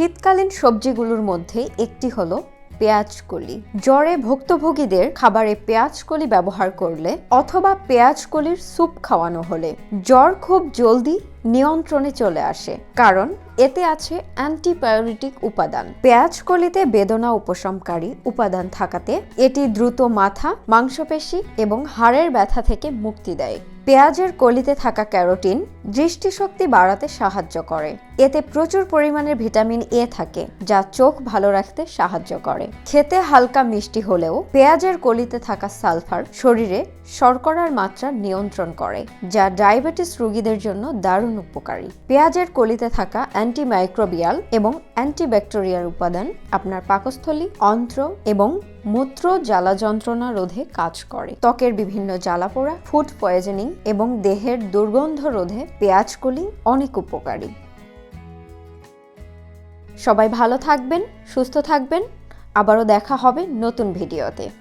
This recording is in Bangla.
শীতকালীন সবজিগুলোর মধ্যে একটি হলো পেঁয়াজকলি জ্বরে ভুক্তভোগীদের খাবারে পেঁয়াজ কলি ব্যবহার করলে অথবা পেঁয়াজ কলির স্যুপ খাওয়ানো হলে জ্বর খুব জলদি নিয়ন্ত্রণে চলে আসে, কারণ এতে আছে অ্যান্টিবায়োটিক উপাদান। পেঁয়াজ কলিতে বেদনা উপশমকারী উপাদান থাকাতে এটি দ্রুত মাথা, মাংসপেশি এবং হাড়ের ব্যথা থেকে মুক্তি দেয়। পেঁয়াজের কলিতে থাকা ক্যারোটিন দৃষ্টিশক্তি বাড়াতে সাহায্য করে। এতে প্রচুর পরিমাণের ভিটামিন এ থাকে, যা চোখ ভালো রাখতে সাহায্য করে। খেতে হালকা মিষ্টি হলেও পেঁয়াজের কলিতে থাকা সালফার শরীরে শর্করার মাত্রা নিয়ন্ত্রণ করে, যা ডায়াবেটিস রোগীদের জন্য দারুণ উপকারী। পেঁয়াজের কলিতে থাকা অ্যান্টিমাইক্রোবিয়াল এবং অ্যান্টিব্যাকটেরিয়াল উপাদান আপনার পাকস্থলী, অন্ত্র এবং মূত্র জ্বালা যন্ত্রণা রোধে কাজ করে। ত্বকের বিভিন্ন জ্বালাপোড়া ফুড পয়জনিং এবং দেহের দুর্গন্ধ রোধে পেঁয়াজ কলি অনেক উপকারী। সবাই ভালো থাকবেন, সুস্থ থাকবেন। আবারও দেখা হবে নতুন ভিডিওতে।